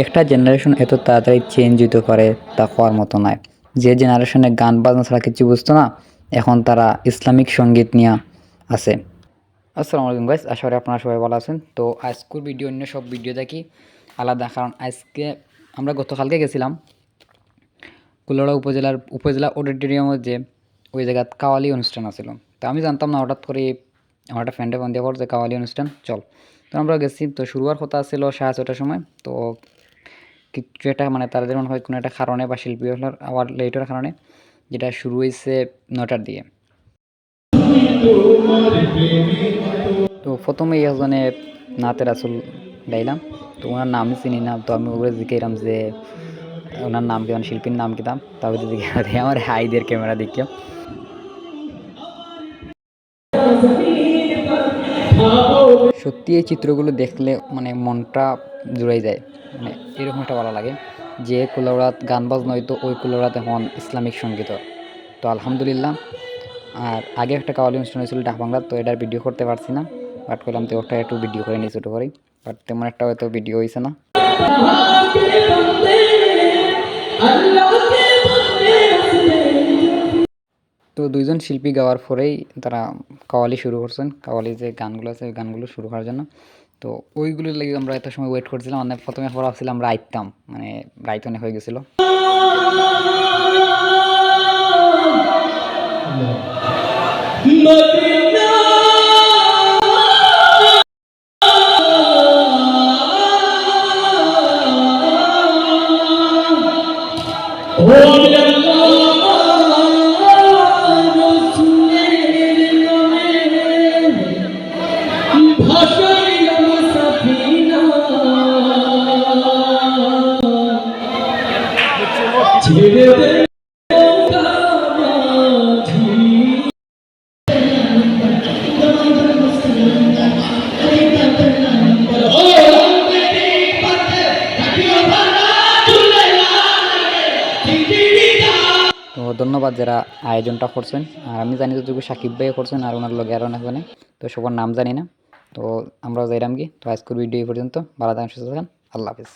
একটা জেনারেশন এত তাড়াতাড়ি চেঞ্জ হতে পারে তা হওয়ার মতো নয়। যে জেনারেশনে গান বাজনা ছাড়া কিছু বুঝতো না, এখন তারা ইসলামিক সংগীত নিয়ে আছে। আসসালামু আলাইকুম গাইস আশা করি আপনারা সবাই ভালো আছেন। তো আজকের ভিডিও অন্য সব ভিডিও দেখি। আলাদা, কারণ আজকে আমরা গতকালকে গেছিলাম কুলাড়া উপজেলার, উপজেলা অডিটোরিয়ামের যে ওই জায়গাত কাওয়ালি অনুষ্ঠান আছিল। তো আমি জানতাম না, হঠাৎ করে আমার একটা ফ্রেন্ডে ফোন দিয়ে যে কাওয়ালি অনুষ্ঠান, চল। তো আমরা গেছি, তো শুরু হওয়ার কথা ছিল সাড়ে ছটার সময়। তো কিছু একটা মানে তারা মনে হয় কোনো একটা কারণে বা শিল্পী হলার আবার লেটের কারণে যেটা শুরু হয়েছে নটার দিয়ে তো প্রথমে একজনে নাতের আসল গাইলাম তো ওনার নামই চিনি না, তো আমি ওগুলো জিজ্ঞাইলাম যে, ওনার নাম কি শিল্পীর নাম কি দাম তারপরে আমার হাইদের ক্যামেরা দেখিও সত্যি এই চিত্রগুলো দেখলে মানে মনটা জুড়াই যায়। মানে এরকম একটা ভালো লাগে যে কুলাউড়াত গান বাজনা হইতো, ওই কুলাউড়াত এখন ইসলামিক সংগীত। তো আলহামদুলিল্লাহ। আর আগে একটা কাওয়ালি অনুষ্ঠান হয়েছিল বাংলার তো এটার ভিডিও করতে পারছি না। বাট করলাম তো ওটা একটু ভিডিও করে নিই ছোটো করেই। বাট তেমন একটা হয়তো ভিডিও হয়েছে না। তো দুইজন শিল্পী গাওয়ার পরেই তারা কাওয়ালি শুরু করছেন। কাওয়ালি যে গানগুলো আছে, ওই গানগুলো শুরু করার জন্য। তো ওইগুলোর লাগে আমরা এত সময় ওয়েট করছিলাম। মানে প্রথমে ভাবছিলাম রাইতাম। মানে রাইত অনেক হয়ে গেছিল। তো ধন্যবাদ যারা আয়োজনটা করছেন। আর আমি জানি যতটুকু সাকিব ভাই করছেন আর ওনার লগে আরও অনেক তো সবার নাম জানি না। তো আমরাও যাইলাম কি? তো আজকের ভিডিও পর্যন্ত। ভালো থাকেন, সুস্থ থাকেন। আল্লাহ হাফিজ।